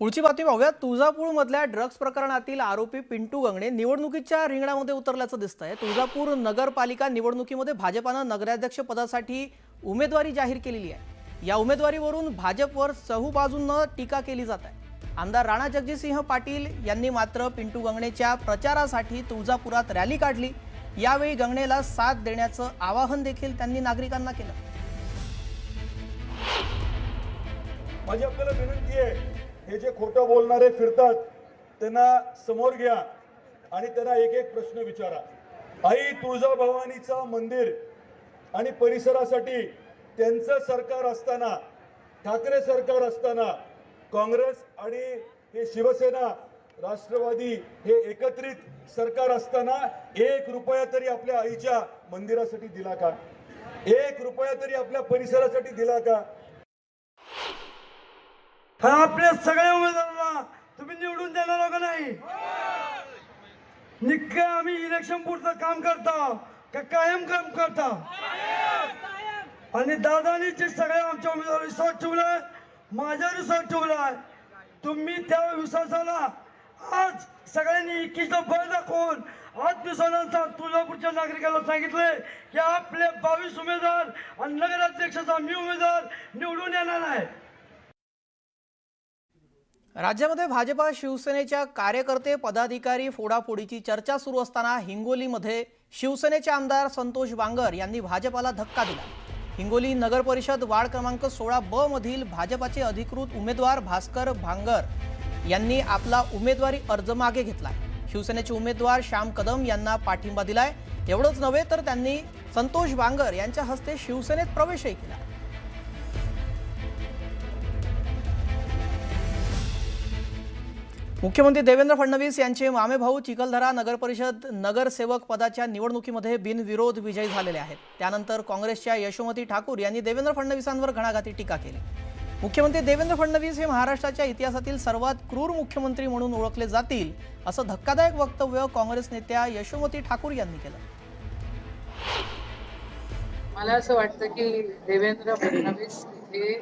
पुढची बातमी पाहूया तुळजापूरमधल्या ड्रग्ज प्रकरणातील आरोपी पिंटू गंगणे निवडणुकीच्या रिंगणामध्ये उतरल्याचं दिसतंय. तुळजापूर नगरपालिका निवडणुकीमध्ये भाजपानं नगराध्यक्ष पदासाठी उमेदवारी जाहीर केलेली आहे. या उमेदवारीवरून भाजपवर चहूबाजूंनं टीका केली जात आहे. आमदार राणा जगजितसिंह पाटील यांनी मात्र पिंटू गंगणेच्या प्रचारासाठी तुळजापुरात रॅली काढली. यावेळी गंगणेला साथ देण्याचं आवाहन देखील त्यांनी नागरिकांना केलं. माझी आपल्याला विनंती आहे हे जे खोटं बोलणारे फिरतात त्यांना समोर घ्या आणि त्यांना एक एक प्रश्न विचारा. आई तुळजाभवानीचं मंदिर आणि परिसरासाठी त्यांचं सरकार असताना ठाकरे सरकार असताना काँग्रेस आणि हे शिवसेना राष्ट्रवादी हे एकत्रित सरकार असताना एक रुपया तरी आपल्या आईच्या मंदिरासाठी दिला का? एक रुपया तरी आपल्या परिसरासाठी दिला का? हा आपल्या सगळ्या उमेदवारांना तुम्ही निवडून देणार का नाही? निक आम्ही इलेक्शन पुढचं काम करता का कायम काम करता? आणि दादानी जे सगळ्या आमच्या उमेदवार विश्वास ठेवलाय माझ्या विश्वास ठेवलाय. तुम्ही त्या विश्वासाला आज सगळ्यांनी एकीचं बळ दाखवून आत्मसन्मानाचा तुळजापूरच्या नागरिकांना सांगितले की आपले बावीस उमेदवार आणि नगराध्यक्षाचा मी उमेदवार निवडून येणार आहे. राज्यामध्ये भाजपा शिवसेनेच्या कार्यकर्ते पदाधिकारी फोडाफोडीची चर्चा सुरू असताना हिंगोलीमध्ये शिवसेनेचे आमदार संतोष बांगर यांनी भाजपाला धक्का दिला. हिंगोली नगर परिषद वार्ड क्रमांक सोळा ब मधील भाजपाचे अधिकृत उमेदवार भास्कर भांगर यांनी आपला उमेदवारी अर्ज मागे घेतला शिवसेनेचे उमेदवार श्याम कदम यांना पाठिंबा दिलाय. एवढंच नव्हे तर त्यांनी संतोष बांगर यांच्या हस्ते शिवसेनेत प्रवेशही केला. मुख्यमंत्री देवेंद्र फडणवीस यांचे मामे भाऊ चिखलदरा नगरपरिषद नगरसेवक पदाच्या निवडणुकीमध्ये बिनविरोध विजयी झालेले आहेत. त्यानंतर काँग्रेसच्या यशोमती ठाकूर यांनी देवेंद्र फडणवीसांवर घणाघाती टीका केली. मुख्यमंत्री देवेंद्र फडणवीस हे महाराष्ट्राच्या इतिहासातील सर्वात क्रूर मुख्यमंत्री म्हणून ओळखले जातील असं धक्कादायक वक्तव्य काँग्रेस नेत्या यशोमती ठाकूर यांनी केलं. मला असं वाटतं की देवेंद्र फडणवीस हे